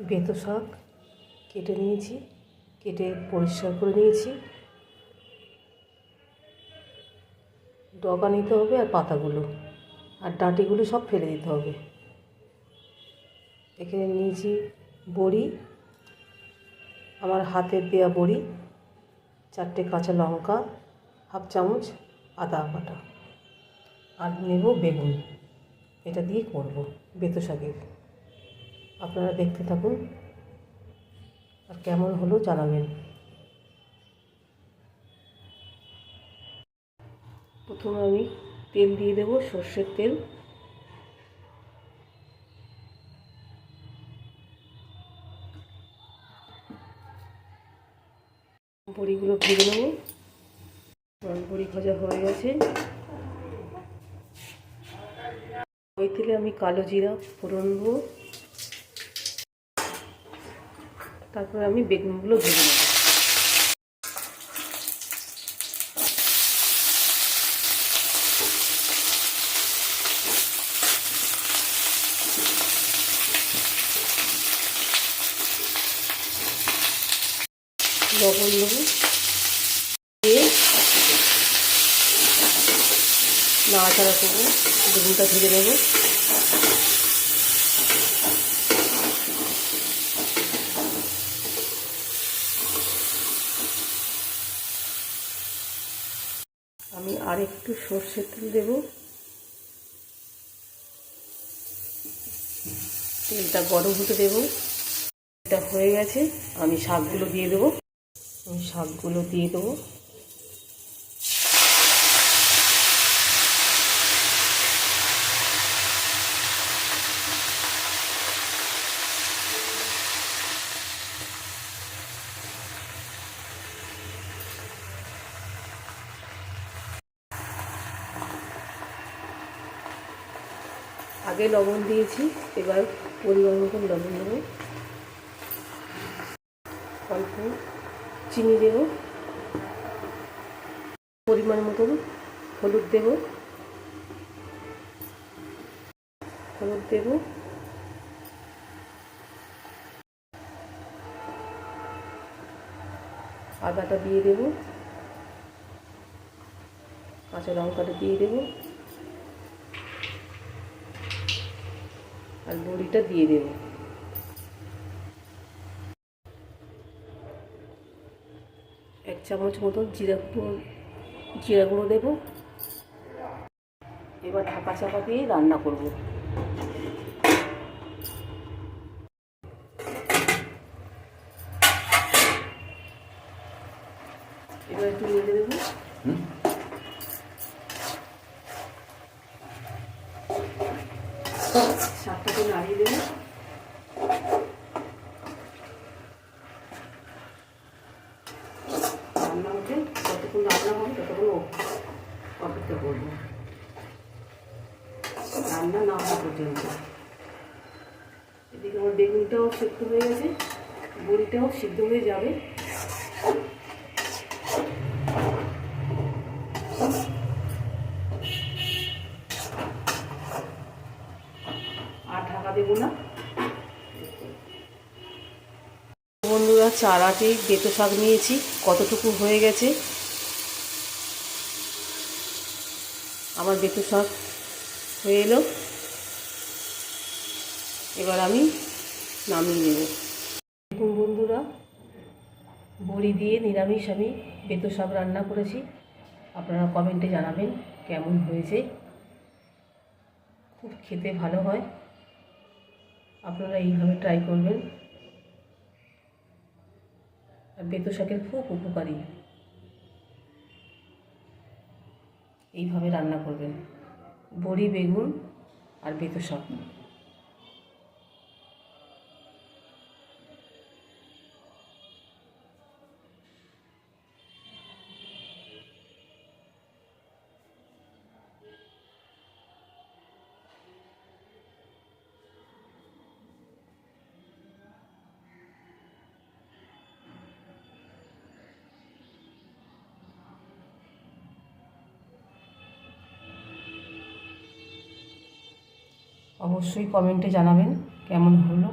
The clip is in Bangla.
বেতো শাক, কেটে নিয়েছি, কেটে পরিষ্কার করে নিয়েছি। ডগা নিতে হবে আর পাতাগুলো। আর ডাঁটিগুলো সব ফেলে দিতে হবে। এখানে নিয়েছি বড়ি, আমার হাতের দেয়া বড়ি, চারটে কাঁচা লঙ্কা, হাফ চামচ আদা বাটা। আর নেব বেগুন। এটা দিয়ে করব বেতো শাকের। আপনারা দেখতে থাকুন আর কেমন হলো জানাবেন। প্রথমে আমি তেল দিয়ে দেবো, সর্ষের তেল। বড়িগুলো ভেজে নেব। বড়ি ভাজা হয়ে গেছে। ওই তেলে আমি কালো জিরা ফোড়ন দেবো। তারপরে আমি বেগুনগুলো ভেজে নেব। লবণ দেবো। নাড়াচাড়া করব। বেগুনটা ভেজে নেব আমি আর একটু সর্ষের তেল দেব। তেলটা গরম হতে দেব। এটা হয়ে গেছে, আমি শাকগুলো দিয়ে দেবো। আমি শাকগুলো দিয়ে দেবো। আগে লবণ দিয়েছি, এবার পরিমাণ মতন লবণ দেবো। অল্প চিনি দেব। পরিমাণ মতন হলুদ দেব। হলুদ দেব। আদাটা দিয়ে দেব। কাঁচা লঙ্কাটা দিয়ে দেবো। আর বড়িটা দিয়ে দেব। এক চামচ মতো জিরা গুঁড়ো জিরা গুঁড়ো দেবো। এবার ঢাকা চাপা দিয়ে রান্না করব। এবার একটু নেড়ে দেবো। শাকটাকে নাড়িয়ে দেবো। রান্না হচ্ছে, যতক্ষণ রান্না হবে ততক্ষণ অপেক্ষা করব। রান্না না হওয়া পর্যন্ত। এদিকে আমার বেগুনটাও সিদ্ধ হয়ে গেছে, বড়িটাও সিদ্ধ হয়ে যাবে আর ঢাকা দেবো না বন্ধুরা চারাটি বেতো শাক নিয়েছি, কতটুকু হয়ে গেছে? আমার বেতো শাক হয়ে এলো। এবার আমি নামিয়ে নেব। দেখুন বন্ধুরা, বড়ি দিয়ে নিরামিষ আমি বেতো শাক রান্না করেছি। আপনারা কমেন্টে জানাবেন কেমন হয়েছে। খুব খেতে ভালো হয়। আপনারা এইভাবে ট্রাই করবেন। আর বেতো শাকের খুব উপকারী। এইভাবে রান্না করবেন। বড়ি বেগুন আর বেতো শাক। অবশ্যই কমেন্টে জানাবেন কেমন হলো।